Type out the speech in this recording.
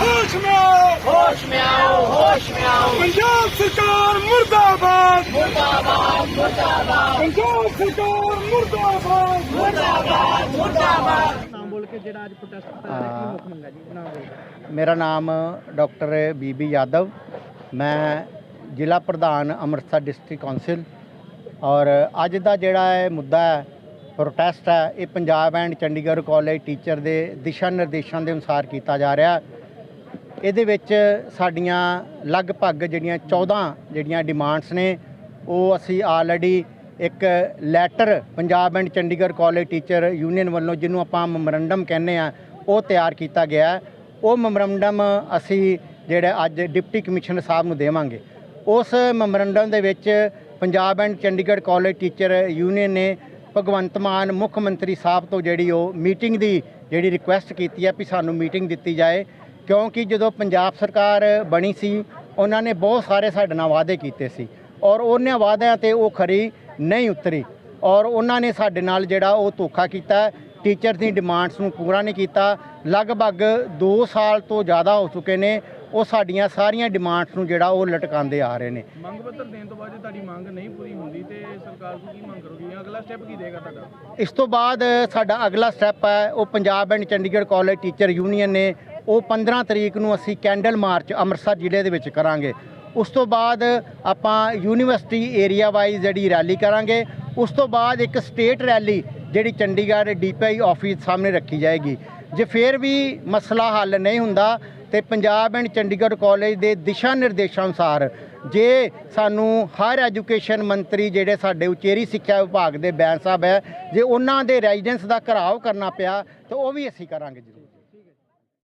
ਹੋਸ਼ ਮੇ ਹੋਸ਼ ਮੇ ਹੋਸ਼ ਮੇ ਪੰਜਾਬ ਸਰਕਾਰ ਮੁਰਦਾਬਾਦ। ਮੁਰਦਾਬਾਦ ਮੁਰਦਾਬਾਦ। ਪੰਜਾਬ ਸਰਕਾਰ ਮੁਰਦਾਬਾਦ। ਮੁਰਦਾਬਾਦ ਮੁਰਦਾਬਾਦ। ਮੇਰਾ ਨਾਮ ਡਾਕਟਰ ਬੀਬੀ ਯਾਦਵ। ਮੈਂ ਜ਼ਿਲ੍ਹਾ ਪ੍ਰਧਾਨ ਅੰਮ੍ਰਿਤਸਰ ਡਿਸਟ੍ਰਿਕਟ ਕੌਂਸਲ। ਔਰ ਅੱਜ ਦਾ ਜਿਹੜਾ ਹੈ ਮੁੱਦਾ ਹੈ ਪ੍ਰੋਟੈਸਟ ਹੈ ਇਹ Punjab and Chandigarh college teacher ਦੇ ਦਿਸ਼ਾ ਨਿਰਦੇਸ਼ਾਂ ਦੇ ਅਨੁਸਾਰ ਕੀਤਾ ਜਾ ਰਿਹਾ। ਇਹਦੇ ਵਿੱਚ ਸਾਡੀਆਂ ਲਗਭਗ ਜਿਹੜੀਆਂ 14 ਜਿਹੜੀਆਂ ਡਿਮਾਂਡਸ ਨੇ, ਉਹ ਅਸੀਂ ਆਲਰੇਡੀ ਇੱਕ letter Punjab and Chandigarh college teacher union ਵੱਲੋਂ ਜਿਹਨੂੰ ਆਪਾਂ ਮੈਮੋਰੰਡਮ ਕਹਿੰਦੇ ਆ ਉਹ ਤਿਆਰ ਕੀਤਾ ਗਿਆ ਉਹ ਮੈਮੋਰੰਡਮ ਅਸੀਂ ਜਿਹੜਾ ਅੱਜ ਡਿਪਟੀ ਕਮਿਸ਼ਨਰ ਸਾਹਿਬ ਨੂੰ ਦੇਵਾਂਗੇ। ਉਸ ਮੈਮੋਰੰਡਮ ਦੇ ਵਿੱਚ Punjab and Chandigarh college teacher union ਨੇ ਭਗਵੰਤ ਮਾਨ ਮੁੱਖ ਮੰਤਰੀ ਸਾਹਿਬ ਤੋਂ ਜਿਹੜੀ ਉਹ ਮੀਟਿੰਗ ਦੀ ਜਿਹੜੀ ਰਿਕੁਐਸਟ ਕੀਤੀ ਹੈ ਵੀ ਸਾਨੂੰ ਮੀਟਿੰਗ ਦਿੱਤੀ ਜਾਏ। ਕਿਉਂਕਿ ਜਦੋਂ ਪੰਜਾਬ ਸਰਕਾਰ ਬਣੀ ਸੀ ਉਹਨਾਂ ਨੇ ਬਹੁਤ ਸਾਰੇ ਸਾਡੇ ਨਾਲ ਵਾਅਦੇ ਕੀਤੇ ਸੀ ਔਰ ਉਹਨਾਂ ਵਾਅਦਿਆਂ ਤੇ ਉਹ ਖਰੀ ਨਹੀਂ ਉਤਰੀ ਔਰ ਉਹਨਾਂ ਨੇ ਸਾਡੇ ਨਾਲ ਜਿਹੜਾ ਉਹ ਧੋਖਾ ਕੀਤਾ ਟੀਚਰ ਦੀ ਡਿਮਾਂਡਸ ਨੂੰ ਪੂਰਾ ਨਹੀਂ ਕੀਤਾ ਲਗਭਗ 2 ਸਾਲ ਤੋਂ ਜ਼ਿਆਦਾ ਹੋ ਚੁੱਕੇ ਨੇ ਉਹ ਸਾਡੀਆਂ ਸਾਰੀਆਂ ਡਿਮਾਂਡਸ ਨੂੰ ਜਿਹੜਾ ਉਹ ਲਟਕਾਉਂਦੇ ਆ ਰਹੇ ਨੇ। ਮੰਗ ਪੱਤਰ ਦੇਣ ਤੋਂ ਬਾਅਦ ਜੇ ਤੁਹਾਡੀ ਮੰਗ ਨਹੀਂ ਪੂਰੀ ਹੁੰਦੀ ਤੇ ਸਰਕਾਰ ਤੋਂ ਕੀ ਮੰਗ ਕਰੋਗੀ? ਅਗਲਾ ਸਟੈਪ ਕੀ ਦੇਗਾ ਤੁਹਾਡਾ? ਇਸ ਤੋਂ ਬਾਅਦ ਸਾਡਾ ਅਗਲਾ ਸਟੈਪ ਹੈ ਉਹ Punjab and Chandigarh college teacher union ਨੇ ਉਹ 15 ਤਰੀਕ ਨੂੰ ਅਸੀਂ ਕੈਂਡਲ ਮਾਰਚ ਅੰਮ੍ਰਿਤਸਰ ਜ਼ਿਲ੍ਹੇ ਦੇ ਵਿੱਚ ਕਰਾਂਗੇ। ਉਸ ਤੋਂ ਬਾਅਦ ਆਪਾਂ ਯੂਨੀਵਰਸਿਟੀ ਏਰੀਆ ਵਾਈਜ਼ ਜਿਹੜੀ ਰੈਲੀ ਕਰਾਂਗੇ। ਉਸ ਤੋਂ ਬਾਅਦ ਇੱਕ ਸਟੇਟ ਰੈਲੀ ਜਿਹੜੀ ਚੰਡੀਗੜ੍ਹ ਡੀਪੀਆਈ ਆਫਿਸ ਸਾਹਮਣੇ ਰੱਖੀ ਜਾਏਗੀ। ਜੇ ਫਿਰ ਵੀ ਮਸਲਾ ਹੱਲ ਨਹੀਂ ਹੁੰਦਾ ਤੇ ਪੰਜਾਬ ਐਂਡ ਚੰਡੀਗੜ੍ਹ ਕਾਲਜ ਦੇ ਦਿਸ਼ਾ ਨਿਰਦੇਸ਼ਾਂ ਅਨੁਸਾਰ ਜੇ ਸਾਨੂੰ ਹਰ ਐਜੂਕੇਸ਼ਨ ਮੰਤਰੀ ਜਿਹੜੇ ਸਾਡੇ ਉਚੇਰੀ ਸਿੱਖਿਆ ਵਿਭਾਗ ਦੇ ਬੈਂਸ ਸਾਹਿਬ ਹੈ, ਜੇ ਉਹਨਾਂ ਦੇ ਰੈਜ਼ੀਡੈਂਸ ਦਾ ਘਰਾਓ ਕਰਨਾ ਪਿਆ, ਤਾਂ ਉਹ ਵੀ ਅਸੀਂ ਕਰਾਂਗੇ